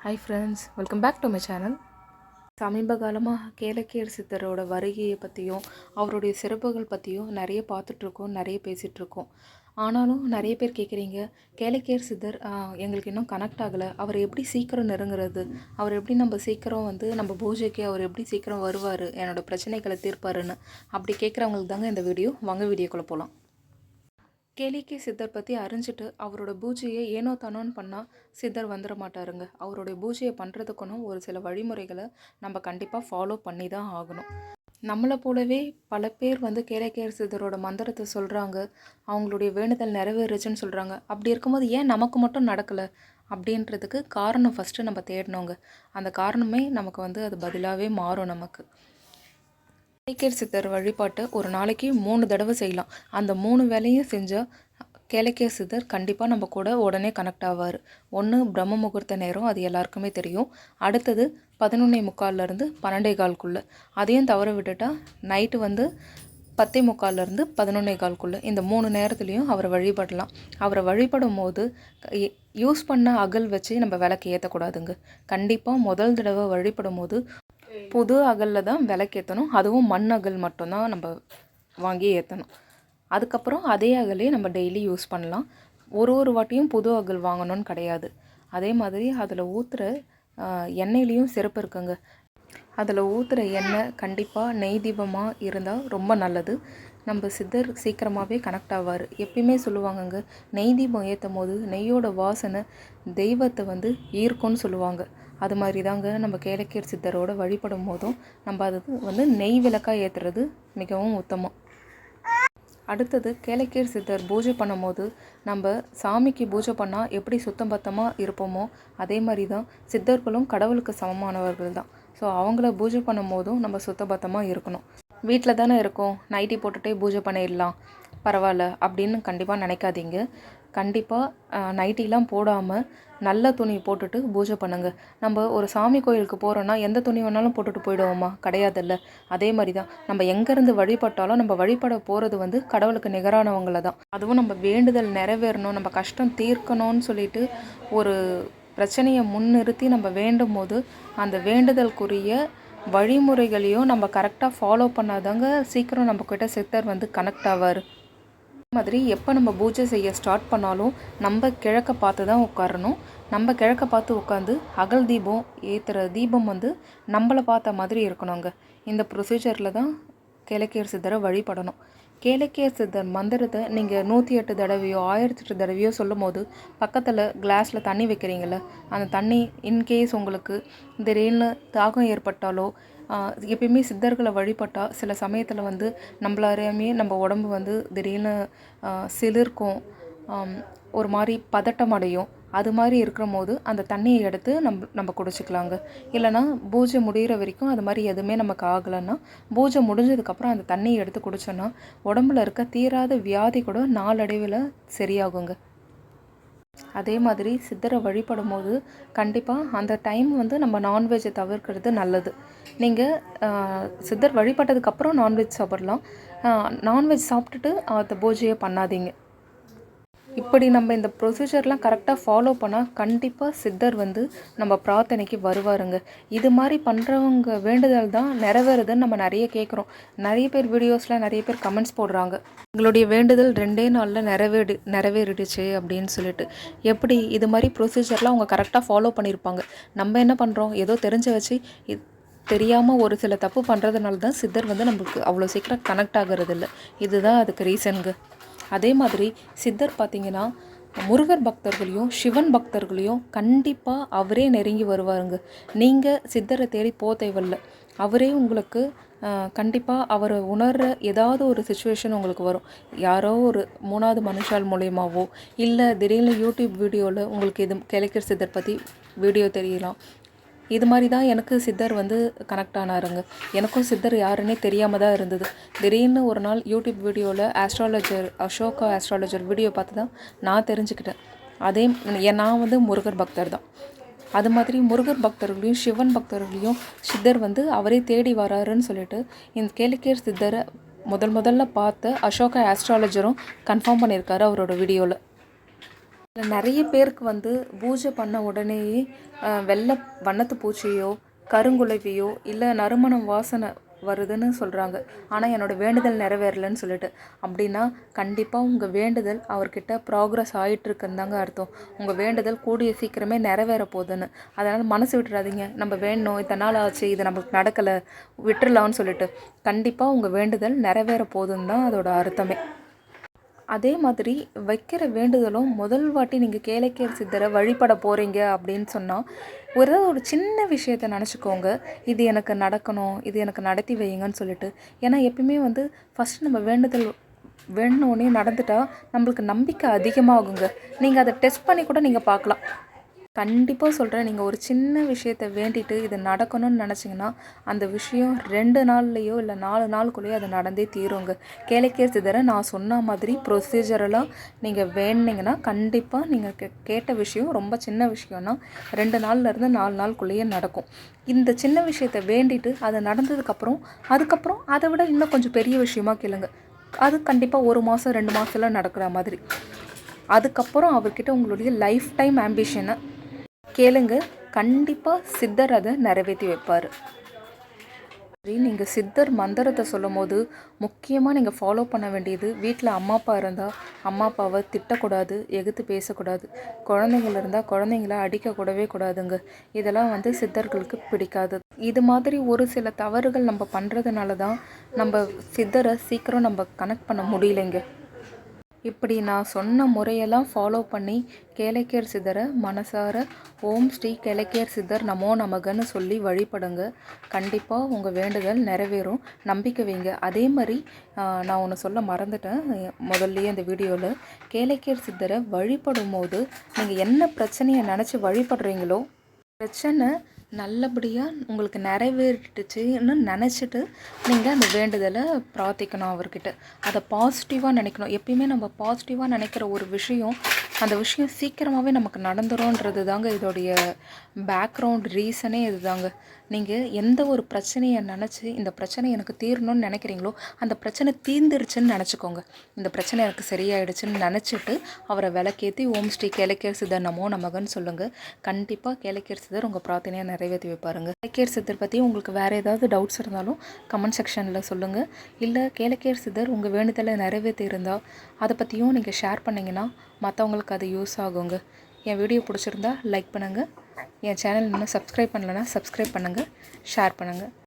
Hi friends welcome back to my channel சமீப காலமாக கேலக்கியர் சித்தரோட வருகையை பற்றியும் அவருடைய சிறப்புகள் பற்றியும் நிறைய பார்த்துட்ருக்கோம் நிறைய பேசிகிட்ருக்கோம் ஆனாலும் நிறைய பேர் கேட்குறீங்க கேலக்கியர் சித்தர் எங்களுக்கு இன்னும் கனெக்ட் ஆகலை அவர் எப்படி சீக்கிரம் நெருங்குறது அவர் எப்படி நம்ம சீக்கிரம் வந்து நம்ம பூஜைக்கு அவர் எப்படி சீக்கிரம் வருவார் என்னோட பிரச்சனைகளை தீர்ப்பாருன்னு அப்படி கேட்குறவங்களுக்கு தாங்க இந்த வீடியோ. வாங்க வீடியோக்குள்ளே போகலாம் கேளிக்கை சித்தர் பற்றி அறிஞ்சிட்டு அவரோட பூஜையை ஏனோ தானோன்னு பண்ணால் சித்தர் வந்துட மாட்டாருங்க. அவருடைய பூஜையை பண்ணுறதுக்குனும் ஒரு சில வழிமுறைகளை நம்ம கண்டிப்பாக ஃபாலோ பண்ணி தான் ஆகணும். நம்மளை போலவே பல பேர் வந்து கேளக்கேர் சித்தரோட மந்திரத்தை சொல்கிறாங்க அவங்களுடைய வேண்டுதல் நிறைவேறுச்சுன்னு சொல்கிறாங்க அப்படி இருக்கும்போது ஏன் நமக்கு மட்டும் நடக்கலை? அப்படின்றதுக்கு காரணம் ஃபஸ்ட்டு நம்ம தேடணுங்க. அந்த காரணமே நமக்கு வந்து அது பதிலாகவே மாறும் நமக்கு. கேளக்கேர் சித்தர் வழிபாட்டை ஒரு நாளைக்கு மூணு தடவை செய்யலாம். அந்த மூணு வேலையும் செஞ்சால் கேளக்கேர் சித்தர் கண்டிப்பாக நம்ம கூட உடனே கனெக்ட் ஆவார். ஒன்று பிரம்ம முகூர்த்த நேரம் அது எல்லாருக்குமே தெரியும். அடுத்தது பதினொன்னே முக்கால்லேருந்து பன்னெண்டே கால்குள்ளே. அதையும் தவற விட்டுட்டா நைட்டு வந்து பத்தே முக்கால்லேருந்து பதினொன்னே கால்குள்ளே. இந்த மூணு நேரத்துலையும் அவரை வழிபடலாம். அவரை வழிபடும் போது யூஸ் பண்ண அகல் வச்சு நம்ம விளக்கு ஏற்றக்கூடாதுங்க கண்டிப்பாக முதல் தடவை வழிபடும் போது புது அகலில் தான் விளக்கேற்றணும் அதுவும் மண் அகல் மட்டும்தான் நம்ம வாங்கி ஏற்றணும் அதுக்கப்புறம் அதே அகலே நம்ம டெய்லி யூஸ் பண்ணலாம். ஒரு ஒரு வாட்டியும் புது அகல் வாங்கணும்னு கிடையாது. அதே மாதிரி அதில் ஊற்றுற எண்ணெயிலையும் சிறப்பு இருக்குங்க. அதில் ஊற்றுற எண்ணெய் கண்டிப்பாக நெய் தீபமாக இருந்தால் ரொம்ப நல்லது. நம்ம சித்தர் சீக்கிரமாகவே கனெக்ட் ஆவார். எப்பயுமே சொல்லுவாங்கங்க நெய் தீபம் ஏற்றும் போது நெய்யோட வாசனை தெய்வத்தை வந்து ஈர்க்கும்னு சொல்லுவாங்க. அது மாதிரி தாங்க நம்ம கேளக்கீர் சித்தரோட வழிபடும் போதும் நம்ம அது வந்து நெய் விளக்காக ஏற்றுறது மிகவும் உத்தமம். அடுத்தது கேளக்கீர் சித்தர் பூஜை பண்ணும்போது நம்ம சாமிக்கு பூஜை பண்ணால் எப்படி சுத்தம் பத்தமாக இருப்போமோ அதே மாதிரி தான் சித்தர்களும் கடவுளுக்கு சமமானவர்கள் தான். ஸோ அவங்கள பூஜை பண்ணும் போதும் நம்ம சுத்தபத்தமாக இருக்கணும். வீட்டில் தானே இருக்கோம். நைட்டி போட்டுகிட்டே பூஜை பண்ணிடலாம். பரவாயில்ல அப்படின்னு கண்டிப்பாக நினைக்காதீங்க. கண்டிப்பாக நைட்டிலாம் போடாமல் நல்ல துணி போட்டுட்டு பூஜை பண்ணுங்கள் நம்ம ஒரு சாமி கோயிலுக்கு போகிறோன்னா எந்த துணி வேணாலும் போட்டுட்டு போயிடுவோமா? கிடையாதுல்ல. அதே மாதிரி தான் நம்ம எங்கேருந்து வழிபட்டாலும் நம்ம வழிபட போகிறது வந்து கடவுளுக்கு நிகரானவங்கள தான். அதுவும் நம்ம வேண்டுதல் நிறைவேறணும் நம்ம கஷ்டம் தீர்க்கணும்னு சொல்லிட்டு ஒரு பிரச்சனையை முன்னிறுத்தி நம்ம வேண்டும் போது அந்த வேண்டுதலுக்குரிய வழிமுறைகளையும் நம்ம கரெக்டாக ஃபாலோ பண்ணாதாங்க சீக்கிரம் நம்ம கிட்ட சித்தர் வந்து கனெக்ட் ஆவார். மாதிரி எப்போ நம்ம பூஜை செய்ய ஸ்டார்ட் பண்ணாலும் நம்ம கிழக்க பார்த்து தான் உட்காரணும். நம்ம கிழக்க பார்த்து உட்காந்து அகல் தீபம் ஏற்றுற தீபம் வந்து நம்மளை பார்த்த மாதிரி இருக்கணுங்க. இந்த ப்ரொசீஜரில் தான் கேளக்கியர் சித்தரை வழிபடணும். கேளக்கியர் சித்தர் மந்திரத்தை நீங்கள் நூற்றி எட்டு தடவையோ ஆயிரத்தி எட்டு தடவையோ சொல்லும் போது பக்கத்தில் கிளாஸில் தண்ணி வைக்கிறீங்கள அந்த தண்ணி இன்கேஸ் உங்களுக்கு திடீர்னு தாகம் ஏற்பட்டாலோ எப்பயுமே சித்தர்களை வழிபட்டால் சில சமயத்தில் வந்து நம்மளாரையுமே நம்ம உடம்பு வந்து திடீர்னு சிலிர்க்கும் ஒரு மாதிரி பதட்டம் அடையும் அது மாதிரி இருக்கிற போது அந்த தண்ணியை எடுத்து நம் நம்ம குடிச்சிக்கலாங்க. இல்லைன்னா பூஜை முடிகிற வரைக்கும் அது மாதிரி எதுவுமே நமக்கு ஆகலைன்னா பூஜை முடிஞ்சதுக்கப்புறம் அந்த தண்ணியை எடுத்து குடித்தோன்னா உடம்புல இருக்க தீராத வியாதி கூட நாளடைவில் சரியாகுங்க. அதே மாதிரி சித்தரை வழிபடும் போது கண்டிப்பாக அந்த டைம் வந்து நம்ம நான்வெஜ்ஜை தவிர்க்கிறது நல்லது. நீங்கள் சித்தர் வழிபட்டதுக்கப்புறம் நான்வெஜ் சாப்பிட்லாம். நான்வெஜ் சாப்பிட்டுட்டு அந்த பூஜையை பண்ணாதீங்க. இப்படி நம்ம இந்த ப்ரொசீஜர்லாம் கரெக்டாக ஃபாலோ பண்ணால் கண்டிப்பாக சித்தர் வந்து நம்ம பிரார்த்தனைக்கு வருவாருங்க. இது மாதிரி பண்ணுறவங்க வேண்டுதல் தான் நிறைவேறுதுன்னு நம்ம நிறைய கேட்குறோம் நிறைய பேர் வீடியோஸில் நிறைய பேர் கமெண்ட்ஸ் போடுறாங்க. எங்களுடைய வேண்டுதல் ரெண்டே நாளில் நிறைவேடு நிறைவேறிடுச்சு அப்படின்னு சொல்லிட்டு. எப்படி இது மாதிரி ப்ரொசீஜர்லாம் அவங்க கரெக்டாக ஃபாலோ பண்ணியிருப்பாங்க நம்ம என்ன பண்ணுறோம் ஏதோ தெரிஞ்ச வச்சு தெரியாமல் ஒரு சில தப்பு பண்ணுறதுனால தான் சித்தர் வந்து நம்மளுக்கு அவ்வளோ சீக்கிரம் கனெக்ட் ஆகிறது இல்லை இதுதான் அதுக்கு ரீசனுங்க அதே மாதிரி சித்தர் பார்த்தீங்கன்னா முருகர் பக்தர்களையும் சிவன் பக்தர்களையும் கண்டிப்பாக அவரே நெருங்கி வருவாருங்க. நீங்கள் சித்தரை தேடி போக தேவையில்ல. அவரே உங்களுக்கு கண்டிப்பாக அவரை உணர்கிற ஏதாவது ஒரு சுச்சுவேஷன் உங்களுக்கு வரும். யாரோ ஒரு மூணாவது மனுஷால் மூலயமாவோ இல்லை திடீர்னு யூடியூப் வீடியோவில் உங்களுக்கு எதுவும் கிழக்கர் சித்தர் பற்றி வீடியோ தெரியலாம். இது மாதிரி தான் எனக்கு சித்தர் வந்து கனெக்ட் ஆனாருங்க. எனக்கும் சித்தர் யாருன்னே தெரியாமல் தான் இருந்தது. திடீர்னு ஒரு நாள் யூடியூப் வீடியோவில் ஆஸ்ட்ராலஜர் அசோகா ஆஸ்ட்ராலஜர் வீடியோ பார்த்து தான் நான் தெரிஞ்சுக்கிட்டேன். அதே நான் வந்து முருகர் பக்தர் தான். அது மாதிரி முருகர் பக்தர்களையும் சிவன் பக்தர்களையும் சித்தர் வந்து அவரே தேடி வராருன்னு சொல்லிட்டு இந்த கேளிக்கேர் சித்தரை முதல் முதல்ல பார்த்த அசோகா ஆஸ்ட்ராலஜரும் கன்ஃபார்ம் பண்ணியிருக்காரு அவரோட வீடியோவில் நிறைய பேருக்கு வந்து பூஜை பண்ண உடனேயே வெள்ளை வண்ணத்து பூச்சியோ கருங்குலைவியோ இல்லை நறுமணம் வாசனை வருதுன்னு சொல்கிறாங்க ஆனால் என்னோட வேண்டுதல் நிறைவேறலைன்னு சொல்லிட்டு. அப்படின்னா கண்டிப்பாக உங்கள் வேண்டுதல் அவர்கிட்ட ப்ராக்ரஸ் ஆகிட்டுருக்குன்னு தாங்க அர்த்தம். உங்கள் வேண்டுதல் கூடிய சீக்கிரமே நிறைவேற போகுதுன்னு. அதனால் மனசு விட்டுறாதீங்க. நம்ம வேணும் இத்தனை நாள் ஆச்சு இது நம்மளுக்கு நடக்கலை விட்டுறலாம்னு சொல்லிட்டு. கண்டிப்பாக உங்கள் வேண்டுதல் நிறைவேற போகுதுன்னு தான் அதோட அர்த்தமே. அதே மாதிரி வைக்கிற வேண்டுதலும் முதல் வாட்டி நீங்கள் கேளக்கேர் சித்தரை வழிபட போகிறீங்க அப்படின்னு சொன்னால் ஒரு ஒரு சின்ன விஷயத்த நினச்சிக்கோங்க. இது எனக்கு நடக்கணும் இது எனக்கு நடத்தி வையுங்கன்னு சொல்லிட்டு. ஏன்னா எப்பயுமே வந்து ஃபஸ்ட் நம்ம வேண்டுதல் வேணுனே நடந்துட்டால் நம்மளுக்கு நம்பிக்கை அதிகமாகுங்க. நீங்கள் அதை டெஸ்ட் பண்ணி கூட நீங்கள் பார்க்கலாம். கண்டிப்பாக சொல்கிறேன் நீங்கள் ஒரு சின்ன விஷயத்த வேண்டிட்டு இது நடக்கணும்னு நினச்சிங்கன்னா அந்த விஷயம் ரெண்டு நாள்லேயோ இல்லை நாலு நாளுக்குள்ளேயோ அது நடந்தே தீருங்க. கேளிக்கே சிதற நான் சொன்ன மாதிரி ப்ரொசீஜரெல்லாம் நீங்கள் வேணுனீங்கன்னா கண்டிப்பாக நீங்கள் கே கேட்ட விஷயம் ரொம்ப சின்ன விஷயம்னா ரெண்டு நாள்லேருந்து நாலு நாளுக்குள்ளேயே நடக்கும். இந்த சின்ன விஷயத்த வேண்டிட்டு அது நடந்ததுக்கப்புறம் அதுக்கப்புறம் அதை விட இன்னும் கொஞ்சம் பெரிய விஷயமா கேளுங்க. அது கண்டிப்பாக ஒரு மாதம் ரெண்டு மாதத்துல நடக்கிற மாதிரி. அதுக்கப்புறம் அவர்கிட்ட உங்களுடைய லைஃப் டைம் ஆம்பிஷனை கேளுங்க. கண்டிப்பாக சித்தர் அதை நிறைவேற்றி வைப்பார். நீங்கள் சித்தர் மந்திரத்தை சொல்லும் போது முக்கியமாக நீங்கள் ஃபாலோ பண்ண வேண்டியது வீட்டில் அம்மா அப்பா இருந்தால் அம்மா அப்பாவை திட்டக்கூடாது எகுத்து பேசக்கூடாது. குழந்தைங்கள இருந்தால் குழந்தைங்கள அடிக்கக்கூடவே கூடாதுங்க. இதெல்லாம் வந்து சித்தர்களுக்கு பிடிக்காது. இது மாதிரி ஒரு சில தவறுகள் நம்ம பண்ணுறதுனால தான் நம்ம சித்தரை சீக்கிரம் நம்ம கனெக்ட் பண்ண முடியலைங்க. இப்படி நான் சொன்ன முறையெல்லாம் ஃபாலோ பண்ணி கேளக்கேர் சிதரை மனசார ஓம் ஸ்ரீ கேளக்கேர் சிதர் நமோ நமகன்னு சொல்லி வழிபடுங்க. கண்டிப்பாக உங்கள் வேண்டுதல் நிறைவேறும். நம்பிக்கை வைங்க. அதே மாதிரி நான் ஒன்று சொல்ல மறந்துட்டேன். முதல்லையே இந்த வீடியோவில் கேளக்கேர் சித்தரை வழிபடும் போது நீங்கள் என்ன பிரச்சனையை நினச்சி வழிபடுறீங்களோ பிரச்சனை நல்லபடியாக உங்களுக்கு நிறைவேறிட்டுச்சுன்னு நினச்சிட்டு நீங்கள் அந்த வேண்டுதலை பிரார்த்திக்கணும் அவர்கிட்ட. அதை பாசிட்டிவாக நினைக்கணும். எப்பயுமே நம்ம பாசிட்டிவாக நினைக்கிற ஒரு விஷயம் அந்த விஷயம் சீக்கிரமாகவே நமக்கு நடந்துரும்ன்றது தாங்க இதோடைய பேக்ரவுண்ட் ரீசனே இதுதாங்க. நீங்கள் எந்த ஒரு பிரச்சனையை நினச்சி இந்த பிரச்சனை எனக்கு தீரணும்னு நினைக்கிறீங்களோ அந்த பிரச்சனை தீர்ந்துருச்சுன்னு நினச்சிக்கோங்க. இந்த பிரச்சனை எனக்கு சரியாயிடுச்சுன்னு நினச்சிட்டு அவரை விளக்கேற்றி ஓம் ஸ்ரீ கேளக்கேர் சிதர் நமோ நமகன்னு சொல்லுங்கள் கண்டிப்பாக கேளக்கேர் சிதர் உங்கள் பிரார்த்தனையாக நிறைவேற்றி வைப்பாருங்க. கேளக்கேர் சித்தர் பற்றி உங்களுக்கு வேறு ஏதாவது டவுட்ஸ் இருந்தாலும் கமெண்ட் செக்ஷனில் சொல்லுங்கள் இல்லை கேளக்கேர் சித்தர் உங்கள் வேண்டுதலை நிறைவேற்றி இருந்தால் அதை பற்றியும் நீங்கள் ஷேர் பண்ணிங்கன்னா மற்றவங்களுக்கு அது யூஸ் ஆகுங்க. என் வீடியோ பிடிச்சிருந்தா லைக் பண்ணுங்கள் என் சேனல் இன்னும் சப்ஸ்கிரைப் பண்ணலைன்னா சப்ஸ்கிரைப் பண்ணுங்கள் ஷேர் பண்ணுங்கள்